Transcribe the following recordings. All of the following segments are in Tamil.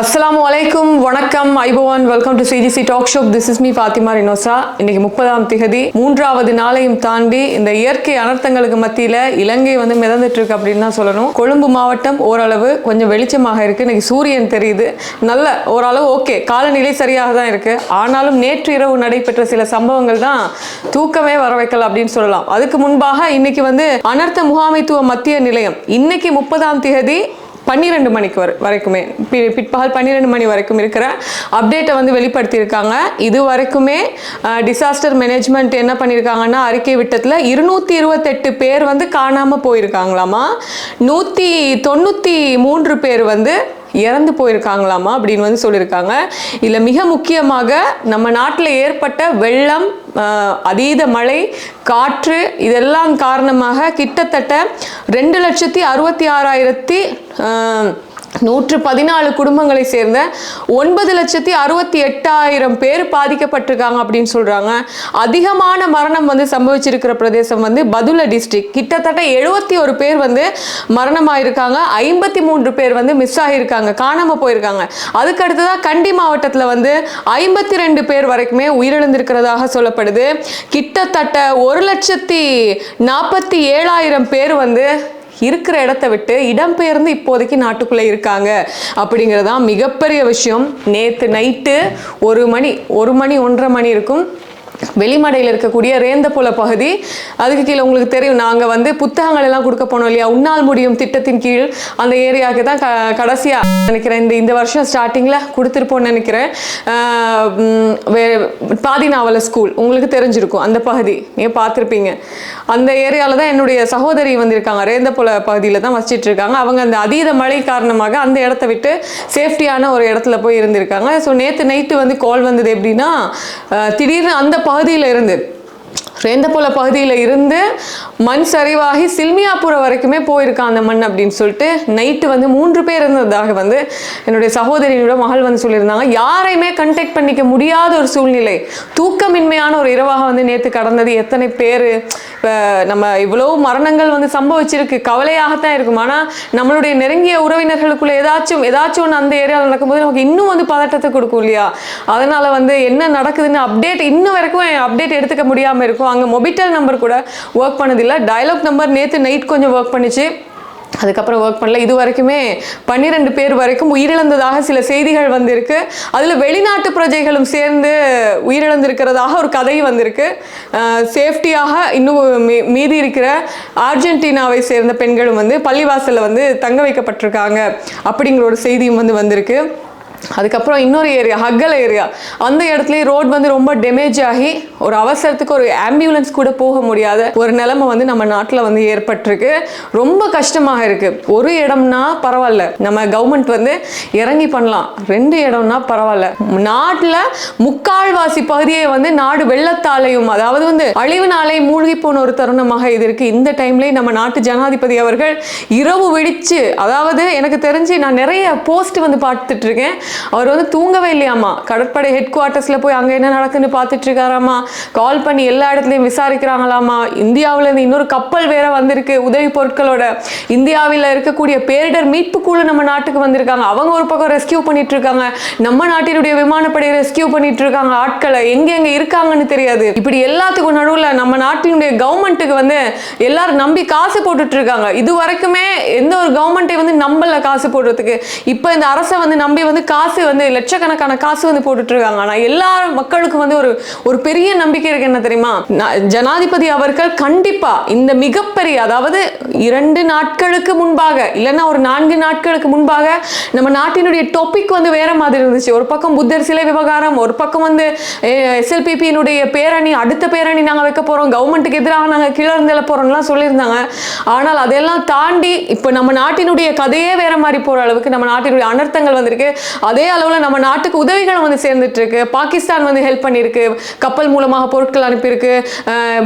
அஸ்ஸலாமு அலைக்கும் வணக்கம். ஐபவான் welcome to C G C talk show this is me Fathima Rinosa. இன்னைக்கு முப்பதாம் திகதி. மூன்றாவது நாளையும் தாண்டி இந்த இயற்கை அனர்த்தங்களுக்கு மத்தியில இலங்கை வந்து மிதந்துட்டு இருக்கு அப்படின்னு தான் சொல்லணும். கொழும்பு மாவட்டம் ஓரளவு கொஞ்சம் வெளிச்சமாக இருக்கு. இன்னைக்கு சூரியன் தெரியுது. நல்ல ஓரளவு ஓகே காலநிலை சரியாக தான் இருக்கு. ஆனாலும் நேற்று இரவு நடைபெற்ற சில சம்பவங்கள் தான் தூக்கமே வர வைக்கல அப்படின்னு சொல்லலாம். அதுக்கு முன்பாக இன்னைக்கு வந்து அனர்த்த முகாமைத்துவ மத்திய நிலையம். இன்னைக்கு முப்பதாம் திகதி பன்னிரெண்டு மணிக்கு வரை வரைக்குமே. பிற்பகல் பன்னிரெண்டு மணி வரைக்கும் இருக்கிற அப்டேட்டை வந்து வெளிப்படுத்தியிருக்காங்க. இது வரைக்குமே டிசாஸ்டர் மேனேஜ்மெண்ட் என்ன பண்ணியிருக்காங்கன்னா அறிக்கை விட்டத்தில் இருநூற்றி இருபத்தெட்டு பேர் வந்து காணாமல் போயிருக்காங்களாமா. நூற்றி தொண்ணூற்றி மூன்று பேர் வந்து இறந்து போயிருக்காங்களாமா அப்படின்னு வந்து சொல்லியிருக்காங்க. இதில் மிக முக்கியமாக நம்ம நாட்டில் ஏற்பட்ட வெள்ளம் அதீத மழை காற்று இதெல்லாம் காரணமாக கிட்டத்தட்ட ரெண்டு லட்சத்தி அறுபத்தி ஆறாயிரத்தி நூற்று பதினாலு குடும்பங்களை சேர்ந்த ஒன்பது லட்சத்தி அறுபத்தி எட்டாயிரம் பேர் பாதிக்கப்பட்டிருக்காங்க அப்படின்னு சொல்கிறாங்க அதிகமான மரணம் வந்து சம்பவிச்சிருக்கிற பிரதேசம் வந்து பதுல டிஸ்ட்ரிக். கிட்டத்தட்ட எழுபத்தி ஒரு பேர் வந்து மரணமாயிருக்காங்க. ஐம்பத்தி மூன்று பேர் வந்து மிஸ் ஆகியிருக்காங்க காணாமல் போயிருக்காங்க. அதுக்கு கண்டி மாவட்டத்தில் வந்து ஐம்பத்தி ரெண்டு பேர் வரைக்குமே உயிரிழந்திருக்கிறதாக சொல்லப்படுது. கிட்டத்தட்ட ஒரு லட்சத்தி நாற்பத்தி ஏழாயிரம் பேர் வந்து இருக்கிற இடத்த விட்டு இடம்பெயர்ந்து இப்போதைக்கு நாட்டுக்குள்ளே இருக்காங்க அப்படிங்கிறதான் மிகப்பெரிய விஷயம். நேற்று நைட்டு ஒரு மணி ஒரு மணி ஒன்றரை மணி இருக்கும். வெளிமடையில் இருக்கக்கூடிய ரேந்தபுல பகுதி. அதுக்கு கீழே உங்களுக்கு தெரியும் நாங்கள் வந்து புத்தகங்கள் எல்லாம் கொடுக்க போனோம் இல்லையா? உன்னால் முடியும் திட்டத்தின் கீழ். அந்த ஏரியாவுக்கு தான் க கடைசியாக நினைக்கிறேன். இந்த இந்த வருஷம் ஸ்டார்டிங்கில் கொடுத்துருப்போம்னு நினைக்கிறேன். பாதி நாவல ஸ்கூல் உங்களுக்கு தெரிஞ்சிருக்கும் அந்த பகுதி. நீங்கள் பார்த்துருப்பீங்க. அந்த ஏரியாவில் தான் என்னுடைய சகோதரி வந்திருக்காங்க. ரேந்தபுல பகுதியில் தான் வசிச்சிட்டு இருக்காங்க அவங்க அந்த அதீத மழை காரணமாக அந்த இடத்த விட்டு சேஃப்டியான ஒரு இடத்துல போய் இருந்திருக்காங்க. ஸோ நேற்று நைட்டு வந்து கால் வந்தது எப்படின்னா திடீர்னு அந்த பகுதியில் இருந்து ரேந்தபுல பகுதியில் இருந்து மண் சரிவாகி சில்மியாபுரம் வரைக்குமே போயிருக்கான் அந்த மண் அப்படின்னு சொல்லிட்டு நைட்டு வந்து மூன்று பேர் இருந்ததாக வந்து என்னுடைய சகோதரியோட மகள் வந்து சொல்லியிருந்தாங்க. யாரையுமே கண்டெக்ட் பண்ணிக்க முடியாத ஒரு சூழ்நிலை. தூக்கமின்மையான ஒரு இரவாக வந்து நேற்று கடந்தது. எத்தனை பேர் இப்போ நம்ம இவ்வளோ மரணங்கள் வந்து சம்பவிச்சிருக்கு. கவலையாகத்தான் இருக்கும். ஆனால் நம்மளுடைய நெருங்கிய உறவினர்களுக்குள்ள ஏதாச்சும் ஏதாச்சும் ஒன்று அந்த ஏரியாவில் நடக்கும்போது நமக்கு இன்னும் வந்து பதட்டத்தை கொடுக்கும் இல்லையா? அதனால் வந்து என்ன நடக்குதுன்னு அப்டேட் இன்னும் வரைக்கும் அப்டேட் எடுத்துக்க முடியாமல் இருக்கும். அங்கே மொபிட்டல் நம்பர் கூட ஒர்க் பண்ணதில்லை. டயலாக் நம்பர் நேற்று நைட் கொஞ்சம் ஒர்க் பண்ணிச்சு. அதுக்கப்புறம் ஒர்க் பண்ணல. இது வரைக்குமே பன்னிரெண்டு பேர் வரைக்கும் உயிரிழந்ததாக சில செய்திகள் வந்திருக்கு. அதில் வெளிநாட்டு பிரஜைகளும் சேர்ந்து உயிரிழந்திருக்கிறதாக ஒரு கதை வந்திருக்கு. சேஃப்டியாக இன்னும் மீதி இருக்கிற அர்ஜென்டினாவை சேர்ந்த பெண்களும் வந்து பள்ளிவாசலில் வந்து தங்க வைக்கப்பட்டிருக்காங்க. அப்படிங்கிற ஒரு செய்தியும் வந்து வந்திருக்கு. அதுக்கப்புறம் இன்னொரு ஏரியா ஹக்கல் ஏரியா அந்த இடத்துலயே ரோட் வந்து ரொம்ப டேமேஜ் ஆகி ஒரு அவசரத்துக்கு ஒரு ஆம்புலன்ஸ் கூட போக முடியாத ஒரு நிலைமை வந்து நம்ம நாட்டில் வந்து ஏற்பட்டிருக்கு. ரொம்ப கஷ்டமாக இருக்கு. ஒரு இடம்னா பரவாயில்ல. நம்ம கவர்மெண்ட் வந்து இறங்கி பண்ணலாம். ரெண்டு இடம்னா பரவாயில்ல. நாட்டில் முக்கால்வாசி பகுதியை வந்து நாடு வெள்ளத்தாலையும் அதாவது வந்து அழிவுனாலே மூழ்கி போன ஒரு தருணமாக இது இருக்கு. இந்த டைம்லேயே நம்ம நாட்டு ஜனாதிபதி அவர்கள் இரவு வெடிச்சு அதாவது எனக்கு தெரிஞ்சு நான் நிறைய போஸ்ட் வந்து பார்த்துட்டு இருக்கேன். அவர் வந்து தூங்கவே இல்லையாமா கடற்படை ஹெட் குவார்ட்டர்ஸில் போய் அங்க என்ன நடக்குன்னு பார்த்துட்டு இருக்காராமா கால் பண்ணி எல்லா இடத்துலையும் விசாரிக்கிறாங்களாமா இந்தியாவுல இருந்து இன்னொரு கப்பல் வேற வந்திருக்கு உதவி பொருட்களோட. இந்தியாவில் இருக்கக்கூடிய பேரிடர் மீட்பு குழு நம்ம நாட்டுக்கு வந்திருக்காங்க. அவங்க ஒரு பக்கம் ரெஸ்கியூ பண்ணிட்டு இருக்காங்க நம்ம நாட்டினுடைய விமானப்படை ரெஸ்கியூ பண்ணிட்டு இருக்காங்க ஆட்களை எங்க எங்க இருக்காங்கன்னு தெரியாது. இப்படி எல்லாத்துக்கும் நடுவுல நம்ம நாட்டினுடைய கவர்மெண்ட்டுக்கு வந்து எல்லாரும் நம்பி காசு போட்டுட்டு இருக்காங்க இது வரைக்குமே எந்த ஒரு கவர்மெண்ட்டை வந்து நம்பல காசு போடுறதுக்கு. இப்போ இந்த அரசை வந்து நம்பி வந்து காசு காசு வந்து லட்சக்கணக்கான காசு வந்து போட்டுட்டு இருக்காங்க ஆனால் எல்லா மக்களுக்கும் வந்து ஒரு ஒரு பெரிய நம்பிக்கை இருக்கு என்ன தெரியுமா? ஜனாதிபதி அவர்கள் கண்டிப்பா இந்த மிகப்பெரிய அதாவது இரண்டு நாட்களுக்கு முன்பாக இல்லைன்னா ஒரு நான்கு நாட்களுக்கு முன்பாக நம்ம நாட்டினுடைய டாபிக் வந்து வேற மாதிரி இருந்துச்சு. ஒரு பக்கம் புத்தர் சிலை விவகாரம் ஒரு பக்கம் வந்து எஸ்எல்பிபியினுடைய பேரணி அடுத்த பேரணி நாங்கள் வைக்க போறோம். கவர்மெண்ட்டுக்கு எதிராக நாங்க கிளர்ந்தெழ போகிறோம்லாம் சொல்லியிருந்தாங்க. ஆனால் அதெல்லாம் தாண்டி இப்போ நம்ம நாட்டினுடைய கதையே வேற மாதிரி போகிற அளவுக்கு நம்ம நாட்டினுடைய அனர்த்தங்கள் வந்திருக்கு. அதே அளவில் நம்ம நாட்டுக்கு உதவிகளும் வந்து சேர்ந்துட்டு இருக்கு பாகிஸ்தான் வந்து ஹெல்ப் பண்ணியிருக்கு. கப்பல் மூலமாக பொருட்கள் அனுப்பியிருக்கு.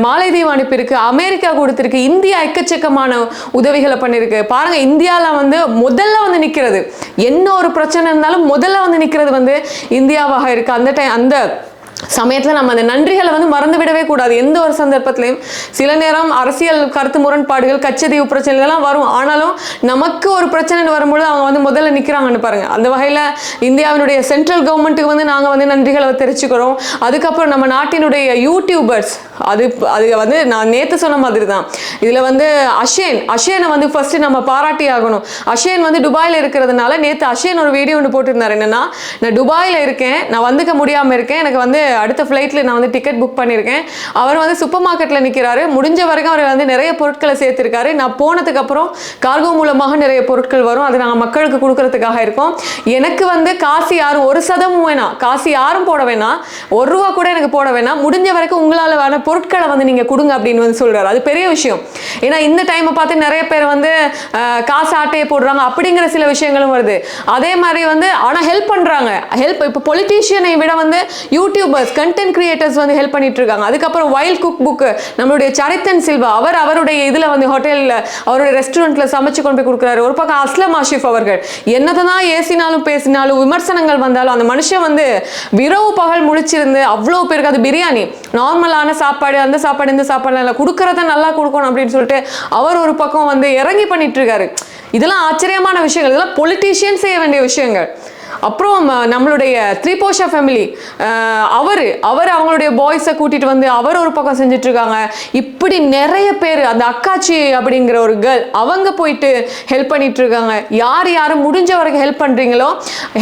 மாலைதீவு அனுப்பியிருக்கு. அமெரிக்கா கொடுத்துருக்கு. இந்தியா எக்கச்சக்கமான உதவிகளை பண்ணியிருக்கு. பாருங்க இந்தியாவில் வந்து முதல்ல வந்து நிற்கிறது என்ன ஒரு பிரச்சனை இருந்தாலும் முதல்ல வந்து நிற்கிறது வந்து இந்தியாவாக இருக்குது அந்த டைம் அந்த சமயத்தில் நம்ம அந்த நன்றிகளை வந்து மறந்து விடவே கூடாது. எந்த ஒரு சந்தர்ப்பத்திலையும். சில நேரம் அரசியல் கருத்து முரண்பாடுகள் கச்சதீவு பிரச்சனைகள்லாம் வரும். ஆனாலும் நமக்கு ஒரு பிரச்சனை வரும்பொழுது அவங்க வந்து முதல்ல நிற்கிறாங்கன்னு பாருங்கள் அந்த வகையில் இந்தியாவினுடைய சென்ட்ரல் கவர்மெண்ட்டுக்கு வந்து நாங்கள் வந்து நன்றிகளை தெரிவிச்சுக்கிறோம். அதுக்கப்புறம் நம்ம நாட்டினுடைய யூடியூபர்ஸ் அது அது வந்து நான் நேற்று சொன்ன மாதிரி தான் இதில் வந்து அஷேன் அஷேனை வந்து ஃபஸ்ட்டு நம்ம பாராட்டி ஆகணும். அஷேன் வந்து துபாயில் இருக்கிறதுனால நேற்று அஷேன் ஒரு வீடியோ ஒன்று போட்டிருந்தார். என்னென்னா நான் துபாயில் இருக்கேன் நான் வந்துக்க முடியாமல் இருக்கேன் எனக்கு வந்து அடுத்த ஃப்ளைட்டில் நான் வந்து டிக்கெட் புக் பண்ணியிருக்கேன் அவர் வந்து சூப்பர் மார்க்கெட்டில் நிற்கிறாரு முடிஞ்ச வரைக்கும் அவர் வந்து நிறைய பொருட்களை சேர்த்துருக்காரு. நான் போனதுக்கு அப்புறம் கார்கோ மூலமாக நிறைய பொருட்கள் வரும். அது நாங்கள் மக்களுக்கு கொடுக்கறதுக்காக இருக்கோம். எனக்கு வந்து காசு யாரும் ஒரு சதமும் வேணாம். காசு யாரும் போட வேணாம். ஒரு ரூபா கூட எனக்கு போட வேணாம். முடிஞ்ச வரைக்கும் உங்களால் வேண பொருட்களை வந்து நீங்கள் கொடுங்க அப்படின்னு வந்து சொல்றாரு. அது பெரிய விஷயம். ஏன்னா இந்த டைமை பார்த்து நிறைய பேர் வந்து காசு ஆட்டையை போடுறாங்க அப்படிங்கிற சில விஷயங்களும் வருது. அதே மாதிரி வந்து ஆனால் ஹெல்ப் பண்ணுறாங்க ஹெல்ப் இப்போ பொலிட்டீஷியனை விட வந்து யூடியூப் யூடியூபர்ஸ் கண்டென்ட் கிரியேட்டர்ஸ் வந்து ஹெல்ப் பண்ணிட்டு இருக்காங்க அதுக்கப்புறம் வைல்ட் குக் புக் நம்மளுடைய சரித்தன் சில்வா அவர் அவருடைய இதில் வந்து ஹோட்டலில் அவருடைய ரெஸ்டாரண்ட்டில் சமைச்சு கொண்டு போய் கொடுக்குறாரு. ஒரு பக்கம் அஸ்லம் ஆஷிஃப் அவர்கள். என்னதான் ஏசினாலும் பேசினாலும் விமர்சனங்கள் வந்தாலும் அந்த மனுஷன் வந்து விரவு பகல் முழிச்சிருந்து அவ்வளோ பேருக்கு அது பிரியாணி. நார்மலான சாப்பாடு அந்த சாப்பாடு இந்த சாப்பாடு இல்லை. கொடுக்கறத நல்லா கொடுக்கணும் அப்படின்னு சொல்லிட்டு அவர் ஒரு பக்கம் வந்து இறங்கி பண்ணிட்டு இருக்காரு இதெல்லாம் ஆச்சரியமான விஷயங்கள். இதெல்லாம் பொலிட்டீஷியன் செய்ய வேண்டிய விஷயங்கள். அப்புறம் நம்மளுடைய த்ரிபோஷா ஃபேமிலி அவர் அவர் அவங்களுடைய பாய்ஸை கூட்டிட்டு வந்து அவர் ஒரு பக்கம் செஞ்சுட்டு இருக்காங்க இப்படி நிறைய பேர் அந்த அக்காச்சி அப்படிங்கிற ஒரு கேர்ள் அவங்க போயிட்டு ஹெல்ப் பண்ணிட்டு இருக்காங்க யார் யார் முடிஞ்ச வரைக்கும் ஹெல்ப் பண்ணுறீங்களோ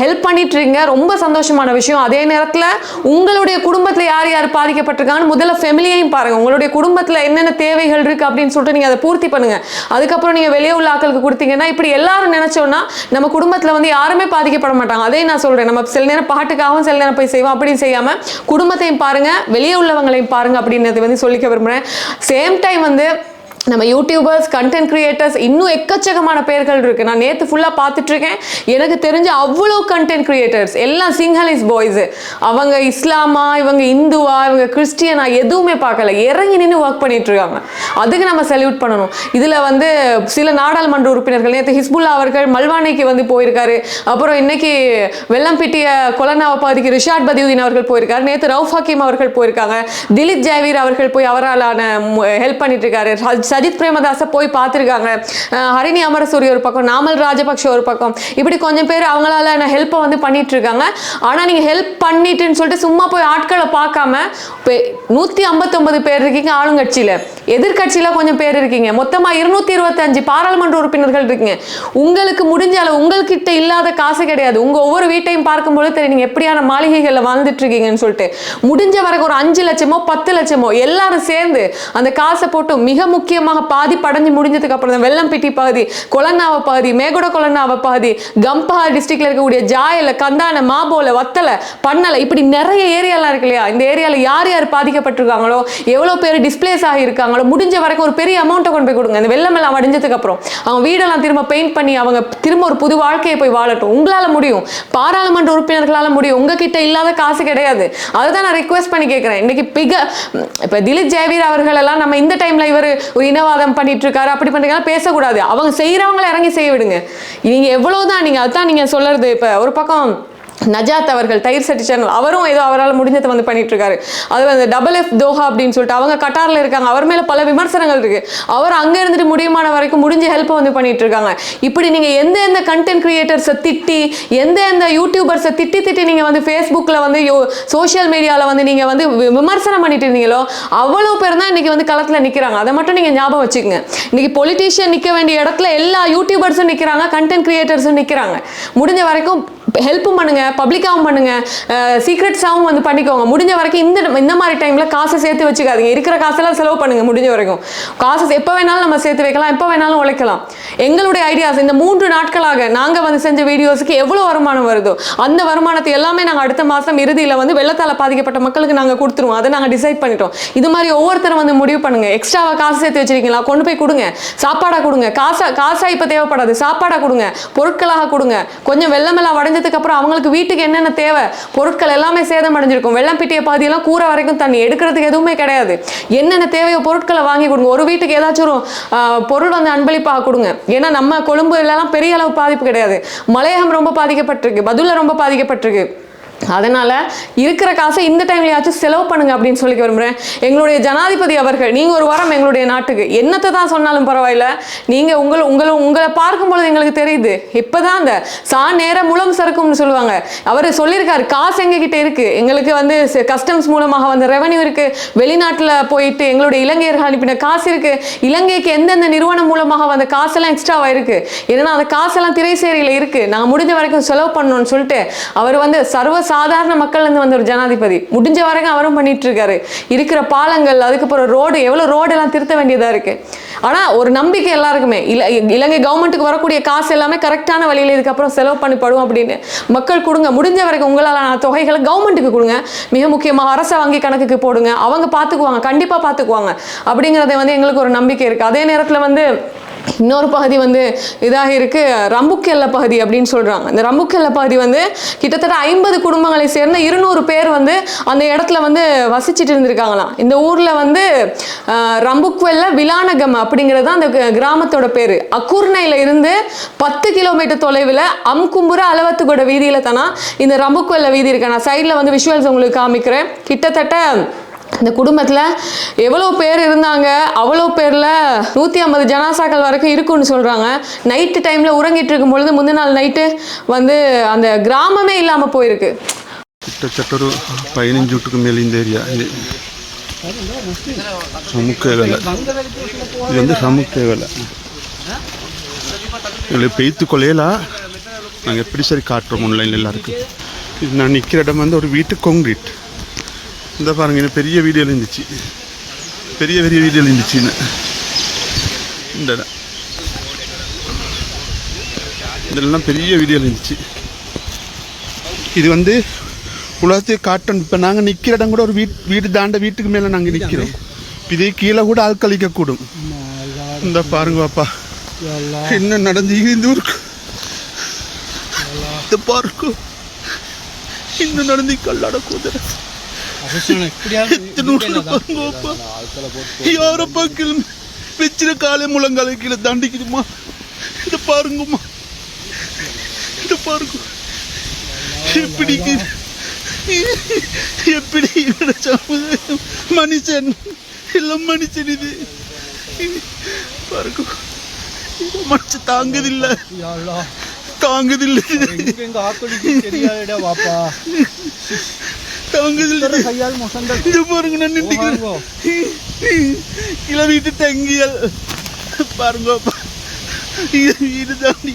ஹெல்ப் பண்ணிட்டு இருக்கீங்க ரொம்ப சந்தோஷமான விஷயம். அதே நேரத்தில் உங்களுடைய குடும்பத்தில் யார் யார் பாதிக்கப்பட்டிருக்காங்கன்னு முதல்ல ஃபெமிலியையும் பாருங்க. உங்களுடைய குடும்பத்தில் என்னென்ன தேவைகள் இருக்கு அப்படின்னு சொல்லிட்டு நீங்க அதை பூர்த்தி பண்ணுங்க. அதுக்கப்புறம் நீங்க வெளியே உள்ள ஆட்களுக்கு கொடுத்தீங்கன்னா இப்படி எல்லாரும் நினைச்சோம்னா நம்ம குடும்பத்தில் வந்து யாருமே பாதிக்கப்பட மாட்டாங்க. அதே நான் சொல்கிறேன் நம்ம சில நேரம் பாட்டுக்காகவும் சில நேரம் போய் செய்வோம். அப்படின்னு செய்யாமல் குடும்பத்தையும் பாருங்கள் வெளியே உள்ளவங்களையும் பாருங்கள் அப்படின்றத வந்து சொல்லிக்க விரும்புகிறேன் சேம் டைம் வந்து நம்ம யூடியூபர்ஸ் கண்டென்ட் கிரியேட்டர்ஸ் இன்னும் எக்கச்சக்கமான பேர்கள் இருக்கு. நான் நேற்று ஃபுல்லாக பார்த்துட்டு இருக்கேன் எனக்கு தெரிஞ்ச அவ்வளோ கண்டென்ட் கிரியேட்டர்ஸ் எல்லாம் சிங்கலிஸ் பாய்ஸ் அவங்க இஸ்லாமா இவங்க இந்துவா இவங்க கிறிஸ்டியனா எதுவுமே பார்க்கல. இறங்கி நின்று ஒர்க் பண்ணிட்டு இருக்காங்க அதுக்கு நம்ம செல்யூட் பண்ணணும். இதில் வந்து சில நாடாளுமன்ற உறுப்பினர்கள் நேற்று ஹிஸ்புல்லா அவர்கள் மல்வானைக்கு வந்து போயிருக்காரு. அப்புறம் இன்னைக்கு வெள்ளம்பிட்டிய கொலனாவை பகுதிக்கு ரிஷாட் பதியுதீன் அவர்கள் போயிருக்காரு. நேற்று ரவுஃப் ஹக்கீம் அவர்கள் போயிருக்காங்க. திலீப் ஜாவீர் அவர்கள் போய் அவராலான ஹெல்ப் பண்ணிட்டு இருக்காரு சஜித் பிரேமதாசை போய் பார்த்துருக்காங்க. ஹரிணி அமரசூரி ஒரு பக்கம் நாமல் ராஜபக்ஷ ஒரு பக்கம். இப்படி கொஞ்சம் பேர் அவங்களால ஹெல்ப்பை வந்து பண்ணிட்டு இருக்காங்க ஆனால் நீங்கள் ஹெல்ப் பண்ணிட்டுன்னு சொல்லிட்டு சும்மா போய் ஆட்களை பார்க்காம இப்போ நூற்றி ஐம்பத்தொம்பது பேர் இருக்கீங்க ஆளுங்கட்சியில். எதிர்க்கட்சியில் கொஞ்சம் பேர் இருக்கீங்க. மொத்தமாக இருநூத்தி இருபத்தஞ்சு பாராளுமன்ற உறுப்பினர்கள் இருக்கீங்க. உங்களுக்கு முடிஞ்ச அளவு உங்கள்கிட்ட இல்லாத காசு கிடையாது. உங்கள் ஒவ்வொரு வீட்டையும் பார்க்கும்போது தெரியும் நீங்கள் எப்படியான மாளிகைகளில் வாழ்ந்துட்டு இருக்கீங்கன்னு சொல்லிட்டு. முடிஞ்ச வரைக்கும் ஒரு அஞ்சு லட்சமோ பத்து லட்சமோ எல்லாரும் சேர்ந்து அந்த காசை போட்டு மிக முக்கியமாக பாதி படைஞ்சு முடிஞ்சதுக்கு அப்புறம் தான் வெள்ளம்பிட்டி பகுதி கொலநாவ பகுதி மேகுட கொலநாவ பகுதி கம்பஹா டிஸ்ட்ரிக்ட்ல இருக்கக்கூடிய ஜாயல கந்தான மாபோல வத்தலை பண்ணலை இப்படி நிறைய ஏரியாலாம் இருக்கு இல்லையா? இந்த ஏரியால யார் யார் பாதிக்கப்பட்டிருக்காங்களோ எவ்வளோ பேர் டிஸ்பிளேஸ் ஆகியிருக்காங்களோ முடிஞ்ச வரைக்கும் ஒரு பெரிய அமௌண்ட்டை கொண்டு போய் கொடுங்க. இந்த வெள்ளம் எல்லாம் வடிஞ்சதுக்கு அப்புறம் அவங்க வீடெல்லாம் திரும்ப பெயிண்ட் பண்ணி அவங்க திரும்ப ஒரு புது வாழ்க்கையை போய் வாழட்டும். உங்களால முடியும். பாராளுமன்ற உறுப்பினர்களால முடியும். உங்ககிட்ட இல்லாத காசு கிடையாது. அதுதான் நான் ரிக்வெஸ்ட் பண்ணி கேட்கிறேன். இன்னைக்கு பிக இப்ப திலீப் ஜெயவீர் அவர்கள் எல்லாம் நம்ம இந்த டைம்ல இவர் ஒரு இனவாதம் பண்ணிட்டு இருக்காரு அப்படி பண்ணுறீங்கன்னா பேசக்கூடாது. அவங்க செய்கிறவங்களை இறங்கி செய்ய விடுங்க. நீங்கள் எவ்வளோ தான் நீங்கள் அதுதான் நீங்கள் சொல்கிறது இப்போ ஒரு பக்கம் நஜாத் அவர்கள் தயிர் சட்டி சேனல் அவரும் ஏதோ அவரால் முடிஞ்சதை வந்து பண்ணிட்டு இருக்காரு அது வந்து டபுள் எஃப் தோஹா அப்படின்னு சொல்லிட்டு அவங்க கட்டாரில் இருக்காங்க. அவர் மேலே பல விமர்சனங்கள் இருக்கு. அவர் அங்கே இருந்துட்டு முடியுமான வரைக்கும் முடிஞ்ச ஹெல்ப்பை வந்து பண்ணிட்டு இருக்காங்க இப்படி நீங்க எந்த எந்த கண்டென்ட் கிரியேட்டர்ஸை திட்டி எந்த எந்த யூடியூபர்ஸை திட்டி திட்டி நீங்க வந்து ஃபேஸ்புக்கில் வந்து சோஷியல் மீடியாவில் வந்து நீங்க வந்து வி- விமர்சனம் பண்ணிட்டு இருந்தீங்களோ அவ்வளோ பேர் தான் இன்னைக்கு வந்து களத்தில் நிற்கிறாங்க அதை மட்டும் நீங்க ஞாபகம் வச்சுக்கோங்க. இன்னைக்கு பொலிட்டீஷியன் நிற்க வேண்டிய இடத்துல எல்லா யூடியூபர்ஸும் நிற்கிறாங்க கண்டென்ட் கிரியேட்டர்ஸும் நிற்கிறாங்க முடிஞ்ச வரைக்கும் ஹெல்ப்பும் பண்ணுங்க பப்ளிக்காகவும் பண்ணுங்க. சீக்ரெட்ஸாகவும் வந்து பண்ணிக்கோங்க. முடிஞ்ச வரைக்கும் இந்த இந்த மாதிரி டைம்ல காசை சேர்த்து வச்சுக்காதீங்க. இருக்கிற காசெல்லாம் செலவு பண்ணுங்க முடிஞ்ச வரைக்கும். காசு எப்போ வேணாலும் நம்ம சேர்த்து வைக்கலாம் எப்போ வேணாலும் உழைக்கலாம். எங்களுடைய ஐடியாஸ் இந்த மூன்று நாட்களாக நாங்கள் வந்து செஞ்ச வீடியோஸுக்கு எவ்வளோ வருமானம் வருதோ அந்த வருமானத்தை எல்லாமே நாங்கள் அடுத்த மாதம் இறுதியில் வந்து வெள்ளத்தால் பாதிக்கப்பட்ட மக்களுக்கு நாங்கள் கொடுத்துருவோம். அதை நாங்கள் டிசைட் பண்ணிட்டோம். இது மாதிரி ஒவ்வொருத்தரும் வந்து முடிவு பண்ணுங்க. எக்ஸ்ட்ராவாக காசு சேர்த்து வச்சிருக்கீங்களா? கொண்டு போய் கொடுங்க. சாப்பாடாக கொடுங்க. காசா காசா இப்போ தேவைப்படாது. சாப்பாடாக கொடுங்க. பொருட்களாக கொடுங்க. கொஞ்சம் வெள்ளமெல்லாம் வடைஞ்சதுக்கு அப்புறம் அவங்களுக்கு வீட்டுக்கு என்னென்ன தேவை? பொருட்கள் எல்லாமே சேதம் அடைஞ்சிருக்கும் வெள்ளம் பிட்டிய பாதியெல்லாம் கூரை வரைக்கும் தண்ணி எடுக்கிறதுக்கு எதுவுமே கிடையாது. என்னென்ன தேவையோ பொருட்களை வாங்கி கொடுங்க. ஒரு வீட்டுக்கு ஏதாச்சும் ஒரு பொருள் வந்து அன்பளிப்பாக கொடுங்க. ஏன்னா நம்ம கொழும்பு எல்லாம் பெரிய அளவு பாதிப்பு கிடையாது. மலையகம் ரொம்ப பாதிக்கப்பட்டிருக்கு. பதுல ரொம்ப பாதிக்கப்பட்டிருக்கு. அதனால் இருக்கிற காசை இந்த டைம்லயாச்சும் செலவு பண்ணுங்க அப்படின்னு சொல்லி விரும்புகிறேன் எங்களுடைய ஜனாதிபதி அவர்கள் நீங்கள் ஒரு வாரம் எங்களுடைய நாட்டுக்கு. என்னத்தை தான் சொன்னாலும் பரவாயில்ல. நீங்கள் உங்களை உங்களை உங்களை பார்க்கும் பொழுது எங்களுக்கு தெரியுது. இப்போ தான் அந்த சா நேரம் மூலம் சறுக்கும்னு சொல்லுவாங்க. அவர் சொல்லியிருக்காரு காசு எங்ககிட்ட இருக்குது எங்களுக்கு வந்து கஸ்டம்ஸ் மூலமாக வந்து ரெவன்யூ இருக்குது வெளிநாட்டில் போயிட்டு எங்களுடைய இலங்கையர்கள் அனுப்பின காசு இருக்குது இலங்கைக்கு எந்தெந்த நிறுவனம் மூலமாக வந்த காசெல்லாம் எக்ஸ்ட்ராவாக இருக்குது ஏன்னா அந்த காசெல்லாம் திரைசேரியில் இருக்குது நாங்கள் முடிஞ்ச வரைக்கும் செலவு பண்ணணும்னு சொல்லிட்டு அவர் வந்து சர்வ சாதாரண மக்கள் இருந்து வந்த ஒரு ஜனாதிபதி. முடிஞ்ச வரைக்கும் அவரும் பண்ணிட்டு இருக்காரு இருக்கிற பாலங்கள் அதுக்கப்புறம் ரோடு எவ்வளவு ரோடு எல்லாம் திருத்த வேண்டியதா இருக்கு. ஆனா ஒரு நம்பிக்கை எல்லாருக்குமே. இல இலங்கை கவர்மெண்ட்டுக்கு வரக்கூடிய காசு எல்லாமே கரெக்டான வழியில இதுக்கப்புறம் செலவு பண்ணப்படும் அப்படின்னு. மக்கள் கொடுங்க. முடிஞ்ச வரைக்கும் உங்களால் தொகைகளை கவர்மெண்ட்டுக்கு கொடுங்க. மிக முக்கியமாக அரச வங்கி கணக்குக்கு போடுங்க. அவங்க பார்த்துக்குவாங்க கண்டிப்பா பார்த்துக்குவாங்க அப்படிங்கிறத வந்து எங்களுக்கு ஒரு நம்பிக்கை இருக்கு. அதே நேரத்துல வந்து இன்னொரு பகுதி வந்து இதாக இருக்குது ரம்புக்கெல்ல பகுதி அப்படின்னு சொல்கிறாங்க இந்த ரம்புக்கெல்ல பகுதி வந்து கிட்டத்தட்ட ஐம்பது குடும்பங்களை சேர்ந்த இருநூறு பேர் வந்து அந்த இடத்துல வந்து வசிச்சுட்டு இருந்திருக்காங்களாம். இந்த ஊரில் வந்து ரம்புக்வெல்ல விலானகம் அப்படிங்கிறது தான் அந்த க- கிராமத்தோட பேர். அக்குர்ணையில இருந்து பத்து கிலோமீட்டர் தொலைவில் அம்கும்புர அளவத்துக்கூட வீதியில தானா இந்த ரம்புக்வெல்ல வீதி இருக்கு. நான் சைடில் வந்து விஷுவல்ஸ் உங்களுக்கு காமிக்கிறேன். கிட்டத்தட்ட இந்த குடும்பத்தில் எவ்வளோ பேர் இருந்தாங்க? அவ்வளோ பேரில் நூற்றி ஐம்பது ஜனாசாக்கள் வரைக்கும் இருக்குன்னு சொல்கிறாங்க நைட்டு டைமில் உறங்கிட்டு இருக்கும் பொழுது முந்தின நாள் நைட்டு வந்து அந்த கிராமமே இல்லாமல் போயிருக்கு. கிட்டத்தட்ட ஒரு பதினஞ்சு வீட்டுக்கு மேலே இந்த ஏரியா. இது சமுக்க வேலை. இது வந்து சமுக்க வேலை. இதில் பெய்த்து கொலையலாம் நாங்கள் எப்படி சரி காட்டுறோம் ஒன்லைன் எல்லாருக்கும். இது நான் நிற்கிற இடம் வந்து ஒரு வீட்டு கான்கிரீட் இந்த பாருங்க இன்னும் பெரிய வீடியோவில் இருந்துச்சு. பெரிய பெரிய வீடியோவில் இருந்துச்சுன்னு இந்த இடம். இதெல்லாம் பெரிய வீடியோவில் இருந்துச்சு. இது வந்து உலகத்தை காட்டன் இப்போ நாங்கள் நிற்கிற இடம் கூட ஒரு வீட் வீடு தாண்ட வீட்டுக்கு மேலே நாங்கள் நிற்கிறோம் இதே கீழே கூட ஆட்களிக்க கூடும் இந்த பாருங்க பாப்பா. என்ன நடந்து இந்த ஊருக்கு? இந்த பாருங்க. இன்னும் நடந்து கல்லாட குதிரை எத்தனை ஊர்ல பாருங்க பாப்பா யார பக்கம் வச்சிர காலை முழங்கால கீழே தாண்டிக்குதுமா இதை பாருங்கம்மா இதை பாருங்க எப்படி எப்படி மனுஷன் எல்லாம் மனுஷன் இது பாருங்க மனுஷன் தாங்குதில்ல தாங்குதில்ல எங்க ஆக்களுக்கு தெரியாதடா வாப்பா தாங்குதில்ல கையால் மொசந்த இது பாருங்க நான் நின்றுக்கிறேன் தங்கியல். பாருங்க. இது தாண்டி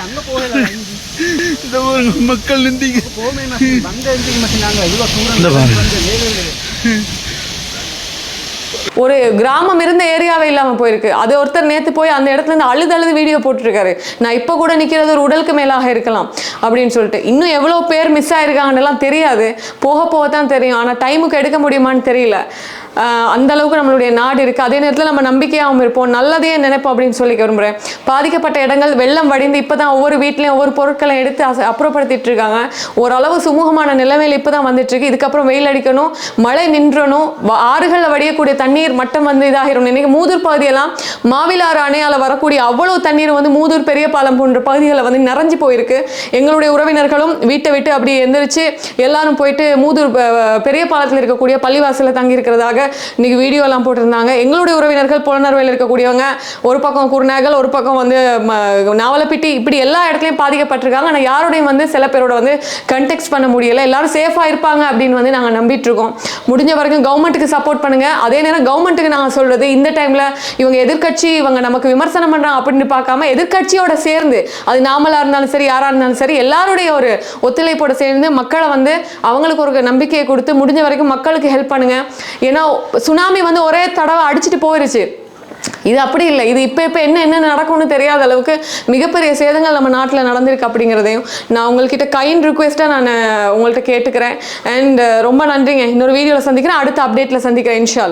அங்க போகல இந்த பாருங்க மக்கள் வந்த எந்திக்கு மசி நாங்க இவ்வளவு தூரம் இந்த பாருங்க. வந்து வேலை இல்லை. ஒரு கிராமம் இருந்த ஏரியாவே இல்லாமல் போயிருக்கு. அது ஒருத்தர் நேற்று போய் அந்த இடத்துல இருந்து அழுது அழுது வீடியோ போட்டிருக்காரு. நான் இப்போ கூட நிற்கிறது ஒரு உடலுக்கு மேலாக இருக்கலாம் அப்படின்னு சொல்லிட்டு. இன்னும் எவ்வளோ பேர் மிஸ் ஆயிருக்காங்கன்னெல்லாம் தெரியாது. போக போக தான் தெரியும் ஆனால் டைமுக்கு எடுக்க முடியுமான்னு தெரியல. அந்த அளவுக்கு நம்மளுடைய நாடு இருக்குது அதே நேரத்தில் நம்ம நம்பிக்கையாகவும் இருப்போம். நல்லதே நினைப்போம் அப்படின்னு சொல்லி விரும்புகிறேன் பாதிக்கப்பட்ட இடங்கள் வெள்ளம் வடிந்து இப்போ தான் ஒவ்வொரு வீட்லேயும் ஒவ்வொரு பொருட்களை எடுத்து அச- அப்புறப்படுத்திட்டு இருக்காங்க. ஓரளவு சுமூகமான நிலைமையில் இப்போ தான் வந்துட்டு இருக்கு. இதுக்கப்புறம் வெயில் அடிக்கணும் மழை நின்றணும் ஆறுகளில் வடியக்கூடிய தண்ணீர் மட்டம் வந்து இதாகிடும் இன்னைக்கு மூதூர் பகுதியெல்லாம் மாவிலாறு அணையால் வரக்கூடிய அவ்வளோ தண்ணீர் வந்து மூதூர் பெரிய பாலம் போன்ற பகுதிகளில் வந்து நிறைஞ்சு போயிருக்கு. எங்களுடைய உறவினர்களும் வீட்டை விட்டு அப்படி எந்திரிச்சு எல்லாரும் போயிட்டு மூதூர் பெரிய பாலத்தில் இருக்கக்கூடிய பள்ளிவாசலில் தங்கி இன்றைக்கி இன்னைக்கு வீடியோ போட்டிருந்தாங்க. எங்களுடைய உறவினர்கள் புலனர்வையில் இருக்கக்கூடியவங்க ஒரு பக்கம் குருநாகல் ஒரு பக்கம் வந்து நாவலப்பிட்டி இப்படி எல்லா இடத்துலையும் பாதிக்கப்பட்டிருக்காங்க. ஆனால் யாரோடையும் வந்து சில பேரோட வந்து கண்டெக்ட் பண்ண முடியல. எல்லாரும் சேஃபாக இருப்பாங்க அப்படின்னு வந்து நாங்கள் நம்பிட்டு இருக்கோம். முடிஞ்ச வரைக்கும் கவர்மெண்ட்டுக்கு சப்போர்ட் பண்ணுங்க. அதே நேரம் கவர்மெண்ட்டுக்கு நாங்கள் சொல்றது இந்த டைம்ல இவங்க எதிர்க்கட்சி இவங்க நமக்கு விமர்சனம் பண்றாங்க அப்படின்னு பார்க்காம எதிர்கட்சியோட சேர்ந்து அது நாமளா இருந்தாலும் சரி யாரா இருந்தாலும் சரி எல்லாருடைய ஒரு ஒத்துழைப்போட சேர்ந்து மக்களை வந்து அவங்களுக்கு ஒரு நம்பிக்கையை கொடுத்து முடிஞ்ச வரைக்கும் மக்களுக்கு ஹெல்ப் பண்ணுங்க. ஏன்னா சுனாமி வந்து ஒரே தடவை அடிச்சிட்டு போயிருச்சு. இது அப்படி இல்லை. இது இப்போ இப்போ என்ன என்ன நடக்கும்னு தெரியாத அளவுக்கு மிகப்பெரிய சேதங்கள் நம்ம நாட்டில் நடந்திருக்கு அப்படிங்கிறதையும் நான் உங்கள்கிட்ட கைண்ட் ரிக்வெஸ்ட்டாக நான் உங்கள்கிட்ட கேட்டுக்கிறேன். அண்ட் ரொம்ப நன்றிங்க. இன்னொரு வீடியோவில் சந்திக்கிறேன். அடுத்த அப்டேட்டில் சந்திக்கிறேன் இன்ஷா